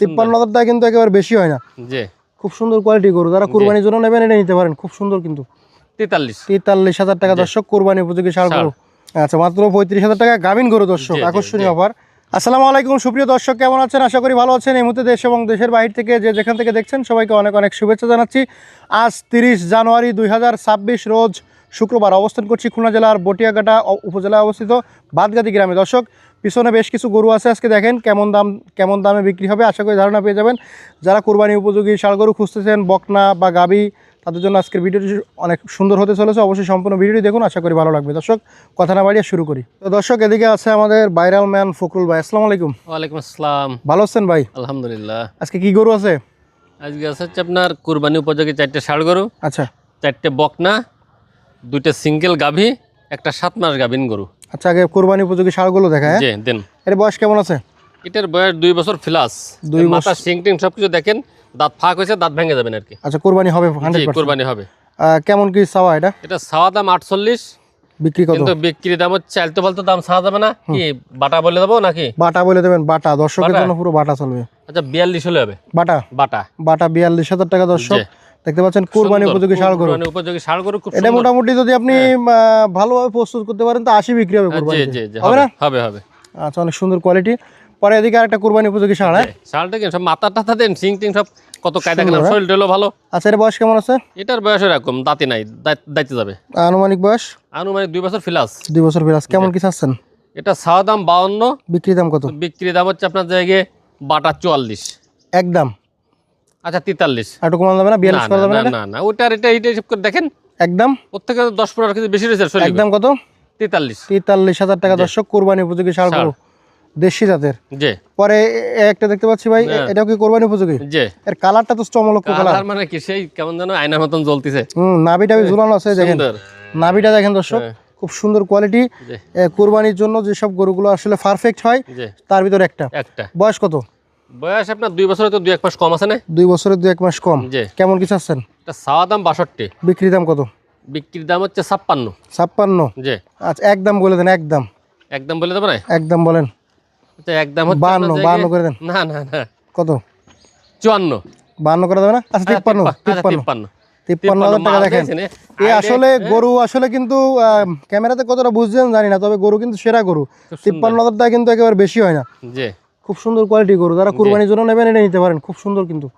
তিপ্পান্ন হাজার টাকা কিন্তু একেবারে বেশি হয় না। জি। খুব সুন্দর কোয়ালিটি গরু। যারা কুরবানির জন্য নেবেন এটা নিতে পারেন। খুব সুন্দর কিন্তু। তেতাল্লিশ। তেতাল্লিশ হাজার টাকা দর্শক কোরবানি উপযোগী ষাড় গরু। আচ্ছা মাত্র পঁয়ত্রিশ হাজার টাকা গাভিন গরু দর্শক আকর্ষণীয় অফার আসসালামু আলাইকুম সুপ্রিয় দর্শক কেমন আছেন? আশা করি ভালো আছেন। এই মুহূর্তে দেশ এবং দেশের বাইরে থেকে যে যেখান থেকে দেখছেন সবাইকে অনেক অনেক শুভেচ্ছা জানাচ্ছি। আজ তিরিশ জানুয়ারি দুই হাজার ছাব্বিশ রোজ শুক্রবার অবস্থান করছি খুলনা জেলার বটিয়াঘাটা উপজেলায় অবস্থিত বাদগাদি গ্রামে। দর্শক পিছনে বেশ কিছু গরু আছে আজকে দেখেন কেমন দাম কেমন দামে বিক্রি হবে আশা করি ধারণা পেয়ে যাবেন। যারা কোরবানি উপযোগী গরু খুঁজতেছেন বকনা বা গাবি তাদের জন্য আজকের ভিডিওটি অনেক সুন্দর হতে চলেছে। অবশ্যই সম্পূর্ণ ভিডিওটি দেখুন আশা করি ভালো লাগবে। দর্শক কথা না বাড়িয়ে শুরু করি। তো দর্শক এদিকে আছে আমাদের ভাইরাল ম্যান ফখরুল ভাই। আসসালামু আলাইকুম। ওয়ালাইকুম আসসালাম। ভালো আছেন ভাই? আলহামদুলিল্লাহ। আজকে কি গরু আছে? আজকে আছে আপনার কুরবানি উপযোগী চারটে ষাড় গরু আচ্ছা। চারটে বকনা দুইটা সিঙ্গেল গাভী একটা সাত মাস গাভীন গরু। আচ্ছা আগে কোরবানি উপযোগী ষাড়গুলো দেখা হ্যাঁ? দেন। এর বয়স কেমন আছে? এটার বয়স দুই বছর ফ্লাস দুই মাথা সিং টিং সবকিছু দেখেন দাঁত ফাঁক হয়েছে দাঁত ভেঙে যাবেন আর কি। আচ্ছা কোরবানি হবে কুরবানি হবে। কেমন কি চাওয়া এটা? এটা সাওয়া দাম আটচল্লিশ। বিক্রি কত? কিন্তু বিক্রি দাম হচ্ছে চালতে ফালতু দাম ছাড়া যাবে না। কি বাটা বলে দেবো নাকি? বাটা বলে দেবেন বাটা। দর্শকের? জন্য পুরো বাটা চলবে। আচ্ছা বিয়াল্লিশ হলে হবে। বাটা? বাটা। বাটা বিয়াল্লিশ হাজার টাকা দর্শক। দেখতে পাচ্ছেন কোরবানি উপযোগী ষাড় গরু। উপযোগী ষাড় গরু খুব এটা মোটামুটি যদি আপনি ভালোভাবে প্রস্তুত করতে পারেন তো আশি বিক্রি হবে হ্যাঁ, জি হবে না? হবে হবে। আচ্ছা অনেক সুন্দর কোয়ালিটি পরে এদিকে আরেকটা কোরবানি উপযোগী ষাড় হ্যাঁ? শালটা কেন সব মাথা টাথা দেন? সিং টিং সব কত কায়দা কেন সুন্দর, শরীর টরীরও ভালো? আচ্ছা এর বয়স কেমন আছে? এটার বয়স এরকম দাঁতে নাই দাঁত- যাবে। আনুমানিক বয়স? আনুমানিক দুই বছর ফিলাস। দুই বছর বিরাজ কেমন কি চাচ্ছেন? এটা ছাওয়া দাম বাউন্ন বিক্রি দাম কত? বিক্রি দাম হচ্ছে আপনার জায়গায় বাটা চুয়াল্লিশ। একদম। আচ্ছা তেতাল্লিশ। আর একটু কমানো যাবে না না বিয়াল্লিশ করা না, যাবে না না না ওটার এটা এটা হিসেব করে দেখেন। একদম? থেকে দশ পনেরো কেজি বেশি রয়েছে একদম কত? তেতাল্লিশ। তেতাল্লিশ হাজার টাকা দর্শক কোরবানি উপযোগী। গরু। দেশি জাতের। যে পরে একটা দেখতে পাচ্ছি ভাই হ্যাঁ। এটাও কি কোরবানি উপযোগী? যে এর কালারটা তো চমলক্ষ কালার কালার। মানে কি সেই কেমন যেন আয়নার মতন জ্বলতিছে। হুম নাভি টাভি ঝুলানো আছে দেখেন। সুন্দর। নাভিটা দেখেন দর্শক হ্যাঁ। খুব সুন্দর কোয়ালিটি কোরবানির জন্য যেসব গরুগুলো আসলে পারফেক্ট হয় তার ভিতরে একটা। একটা। বয়স কত? বয়স আপনার দুই বছর তো দুই এক মাস কম আছে না? দুই বছরের দুই এক মাস কম। কেমন কি চাচ্ছেন? এটা ছাওয়া দাম বাষট্টি। বিক্রি দাম কত? বিক্রির দাম হচ্ছে ছাপ্পান্ন। ছাপ্পান্ন? আচ্ছা একদম বলে দেন একদম একদম বলে দেবো না? একদম বলেন। আচ্ছা একদম হচ্ছে বাহান্ন বাহান্ন করে দেন। না না না। কত? চুয়ান্ন। বাহান্ন করে দেবে না? আচ্ছা তিপ্পান্ন আচ্ছা, তিপ্পান্ন। তিপ্পান্ন। তিপ্পান্ন হাজার টাকা দেখেন। এ আসলে গরু আসলে কিন্তু ক্যামেরাতে কতটা বুঝছেন জানি না তবে গরু কিন্তু সেরা গরু। তিপ্পান্ন হাজার টাকা কিন্তু একেবারে বেশি হয় না। খুব সুন্দর কোয়ালিটি গরু। যারা কুরবানির জন্য নেবেন এটা নিতে পারেন। খুব সুন্দর কিন্তু।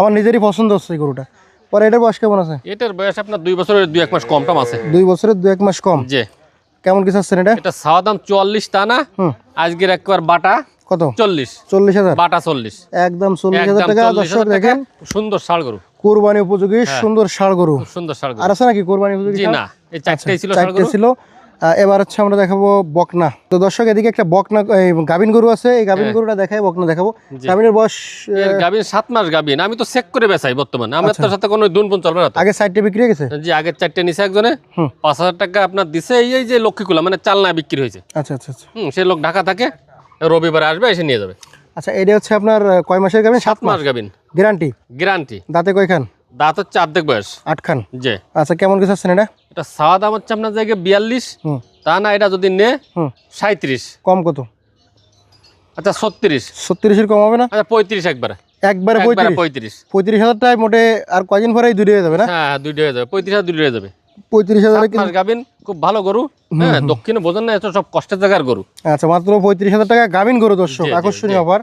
আমার নিজেরই পছন্দ হচ্ছে এই গরুটা। পরে এটার বয়স কেমন আছে? এটার বয়স আপনার দুই বছরের দুই এক মাস কম টম আছে। দুই বছরের দু এক মাস কম? যে কেমন কি চাচ্ছেন এটা? এটা ছাওয়া দাম চুয়াল্লিশ তা না? আজকের একবার বাটা কত? চল্লিশ। চল্লিশ হাজার? বাটা চল্লিশ। একদম চল্লিশ হাজার টাকা। দর্শক দেখেন সুন্দর ষাড় গরু। কোরবানি উপযোগী সুন্দর ষাড় গরু। সুন্দর ষাড় গরু। আর আছে নাকি কোরবানি উপযোগী না এই চারটাই ছিল ছিল। এবার হচ্ছে আমরা দেখাবো বকনা। তো দর্শক এদিকে একটা বকনা গাবিন গরু আছে এই গাবিন গরুটা দেখাই বকনা দেখাবো। গাবিনের বয়স গাভিন সাত মাস গাভিন। আমি তো চেক করে বেচাই বর্তমানে। আমার আচ্ছা। তোর সাথে কোনো দুন পুন চলবে না আগে সাইডটা বিক্রি হয়ে গেছে? জি আগের চারটে নিচে একজনে। পাঁচ হাজার টাকা আপনার দিছে এই যে লক্ষ্মীকুলা মানে চালনা বিক্রি হয়েছে। আচ্ছা আচ্ছা আচ্ছা। হুম সে লোক ঢাকা থাকে রবিবারে আসবে এসে নিয়ে যাবে। আচ্ছা এটা হচ্ছে আপনার কয় মাসের গাবিন সাত সাত মাস গাভিন। গ্যারান্টি? গ্যারান্টি। দাঁতে কয়খান? দাঁত হচ্ছে অর্ধেক বয়স। আটখান? যে আচ্ছা কেমন কি চাচ্ছেন এটা? এটা সাওয়া দাম হচ্ছে আপনার জায়গায় বিয়াল্লিশ? তা না এটা যদি নে সাঁত্রিশ কম কত? আচ্ছা ছত্রিশ। ছত্রিশের কম হবে না? আচ্ছা পঁয়ত্রিশ একবারে। একবারে পঁয়ত্রিশ? পঁয়ত্রিশ। হাজার টাকায় মোটে আর কয়দিন পরেই দুটো হয়ে যাবে না? হ্যাঁ দুইটা হয়ে যাবে। পঁয়ত্রিশ হাজার দুইটা হয়ে যাবে। পঁয়ত্রিশ হাজার গাভিন খুব ভালো গরু হ্যাঁ দক্ষিণে বোঝেন না এত সব কষ্টের জায়গার গরু। আচ্ছা মাত্র পঁয়ত্রিশ হাজার টাকা গাভিন গরু দর্শক জি, জি, আকর্ষণীয় অফার।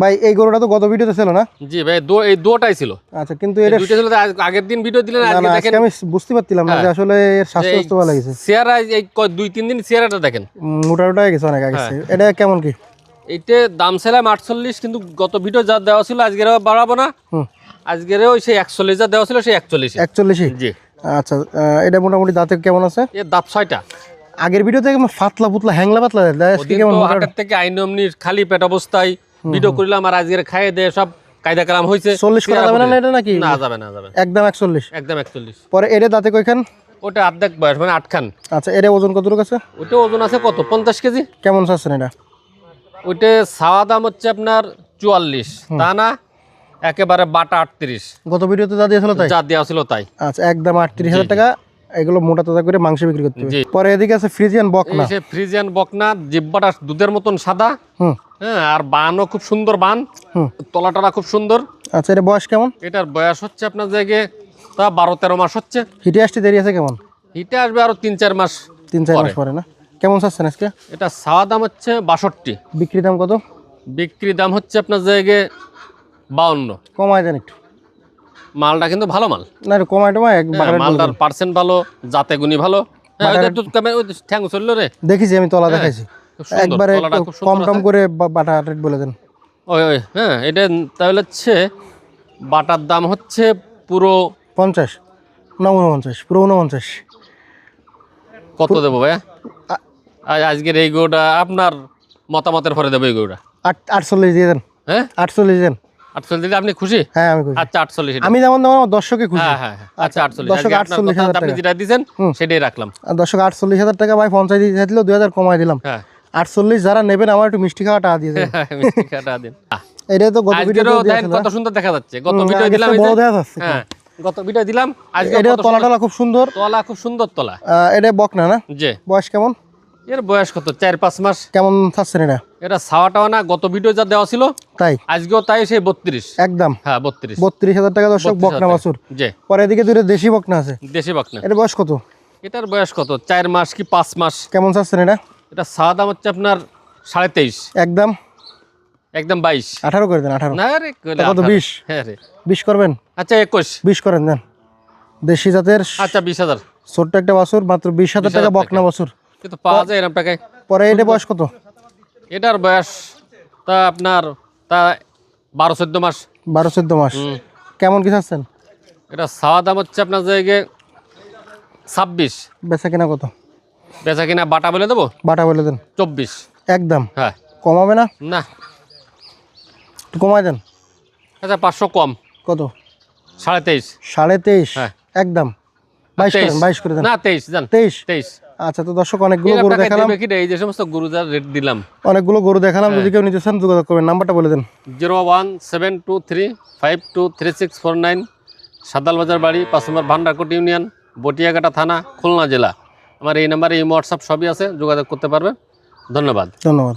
ভাই এই গরুটা তো গত ভিডিওতে ছিল না? জি ভাই দো এই দুটাই ছিল। আচ্ছা কিন্তু এটা দুইটা ছিল আগের দিন ভিডিও দিলেন আজকে দেখেন আমি বুঝতে পারছিলাম না যে আসলে এর স্বাস্থ্য স্বাস্থ্য ভালো লাগছে চেয়ারা এই দুই তিন দিন চেয়ারাটা দেখেন। মোটা মোটা হয়ে গেছে অনেক আগে হ্যাঁ। এটা কেমন কি? এইটা দাম ছিলাম আটচল্লিশ কিন্তু গত ভিডিও যা দেওয়া ছিল আজকের বাড়াবো না। হুম। আজকের ওই সেই একচল্লিশ যা দেওয়া ছিল সেই একচল্লিশ একচল্লিশই জি। আচ্ছা এটা মোটামুটি দাঁতে কেমন আছে? এর দাঁত ছয়টা। আগের ভিডিওতে কেমন ফাতলা পুতলা হ্যাংলা পাতলা কেমন থেকে আইন অমনি খালি পেট অবস্থায় ভিডিও করলাম আর আজকের খাইয়ে দিয়ে সব কায়দা কালাম হয়েছে চল্লিশ করা যাবে না এটা নাকি? না যাবে না যাবে একদম একচল্লিশ। একদম একচল্লিশ। পরে এটা দাঁতে কয়খান? ওটা অর্ধেক বয়স মানে আটখান। আচ্ছা এটা ওজন কতটুকু আছে? ওটা ওজন আছে কত? পঞ্চাশ কেজি? কেমন চাচ্ছেন এটা? ওইটা ছাওয়া দাম হচ্ছে আপনার চুয়াল্লিশ। তা না একেবারে বাটা আটত্রিশ। গত ভিডিওতে যা দিয়েছিল তাই? যা দেওয়া ছিল তাই। আচ্ছা একদম আটত্রিশ হাজার টাকা। এগুলো মোটা তাজা করে মাংস বিক্রি করতে হবে। পরে এদিকে আছে ফ্রিজিয়ান বকনা। এই ফ্রিজিয়ান বকনা জিব্বাটা দুধের মতন সাদা। হ্যাঁ আর বানও খুব সুন্দর বান। হুম। তলাটারা খুব সুন্দর। আচ্ছা এটা বয়স কেমন? এটার বয়স হচ্ছে আপনার জায়গায় তা বারো তেরো মাস হচ্ছে। হিটে আসতে দেরি আছে কেমন? হিটে আসবে আরও তিন চার মাস তিন চার মাস পরে। পরে না? কেমন চাচ্ছেন আজকে? এটা সাওয়া দাম হচ্ছে বাষট্টি। বিক্রি দাম কত? বিক্রি দাম হচ্ছে আপনার জায়গায় বাউন্ন। কমায় দেন একটু। মালটা কিন্তু ভালো মাল। না এক হ্যাঁ, বাগানের মালটার পার্সেন্ট ভালো জাতে গুণী ভালো। হ্যাঁ, ঠ্যাং চলল রে। দেখেছি আমি তলা দেখাইছি। একবারে কম টম করে বাটা রেট বলে দেন। ওই ওই হ্যাঁ এটা তাহলে হচ্ছে বাটার দাম হচ্ছে পুরো পঞ্চাশ না উনপঞ্চাশ পুরো উনপঞ্চাশ কত দেবো আজ আজকের এই গরুটা আপনার মতামতের পরে দেবো এই গরুটা। আট আটচল্লিশ দিয়ে দেন। হ্যাঁ? আটচল্লিশ দেন। আটচল্লিশ দিলে আপনি খুশি? হ্যাঁ আমি খুশি। আচ্ছা আটচল্লিশ আমি যেমন আমার দর্শকে খুশি। হ্যাঁ হ্যাঁ। আচ্ছা আটচল্লিশ। দর্শক আজকে আপনার 48,000 কথা আপনি যেটা দিয়েছেন সেটাই রাখলাম। দর্শক আটচল্লিশ হাজার টাকা ভাই পঞ্চাশ দিয়ে চাইছিল দুই হাজার কমাই দিলাম। হ্যাঁ। আটচল্লিশ যারা নেবেন আমার একটু মিষ্টি খাওয়া টাকা দিয়ে দেবেন। মিষ্টি কাটা দিন। এটা তো গত ভিডিও কত সুন্দর দেখা যাচ্ছে। গত ভিডিও দিলাম চেয়ে এই যে- বড় দেখা যাচ্ছে। হ্যাঁ গত ভিডিও দিলাম আজকে এটা তলা টলা খুব সুন্দর। তলা খুব সুন্দর তলা। এটা বকনা না? যে বয়স কেমন? এর বয়স কত? চার পাঁচ মাস। কেমন থাকছেন এটা এটা ছাওয়া টাওয়া না গত ভিডিও যা দেওয়া ছিল তাই? আজকেও তাই সেই বত্রিশ। একদম। হ্যাঁ বত্রিশ। বত্রিশ হাজার টাকা দর্শক বকনা বাছুর যে পরে এদিকে দুটো দেশি বকনা আছে। দেশি বাকনা। এটা বয়স কত? এটার বয়স কত? চার মাস কি পাঁচ মাস? কেমন চাচ্ছেন এটা এটা ছাওয়া দাম হচ্ছে আপনার সাড়ে তেইশ। একদম। একদম বাইশ। আঠারো করে দেন আঠারো। না রে কত। 20? হ্যাঁ রে। বিশ করবেন? আচ্ছা একুশ। বিশ করেন দেন। দেশি জাতের আচ্ছা বিশ হাজার। ছোট্ট একটা বাছুর মাত্র বিশ হাজার টাকা টাকা। বকনা বাছুর কিন্তু পাওয়া যায় এরকম টাকায় পরে এটা বয়স কত? এটার বয়স তা আপনার তা বারো চোদ্দ মাস। বারো চোদ্দ মাস। কেমন কি চাচ্ছেন? এটা ছাওয়া দাম হচ্ছে আপনার জায়গায় ছাব্বিশ। বেচা কিনা কত? বেচা কিনা বাটা বলে দেবো? বাটা বলে দেন। চব্বিশ। একদম? হ্যাঁ। কমাবে না? না। একটু কমাই দেন। আচ্ছা পাঁচশো কম। কত? সাড়ে তেইশ। সাড়ে তেইশ? হ্যাঁ। একদম। বাইশ করেন বাইশ করে দেন। না তেইশ জান। তেইশ? তেইশ। আচ্ছা তো দর্শক অনেকগুলো গরু দেখালাম। কি এই যে সমস্ত গরু যার রেট দিলাম। অনেকগুলো গরু দেখালাম হ্যাঁ। যদি কেউ নিতে চান যোগাযোগ করবেন। নাম্বারটা বলে দেন। Zero one seven two three five two three six four nine সাদালবাজার বাড়ি পাঁচ নম্বর ভান্ডারকোট ইউনিয়ন বটিয়াঘাটা থানা খুলনা জেলা। আমার এই নাম্বারে এই হোয়াটসঅ্যাপ সবই আছে যোগাযোগ করতে পারবেন। ধন্যবাদ। ধন্যবাদ।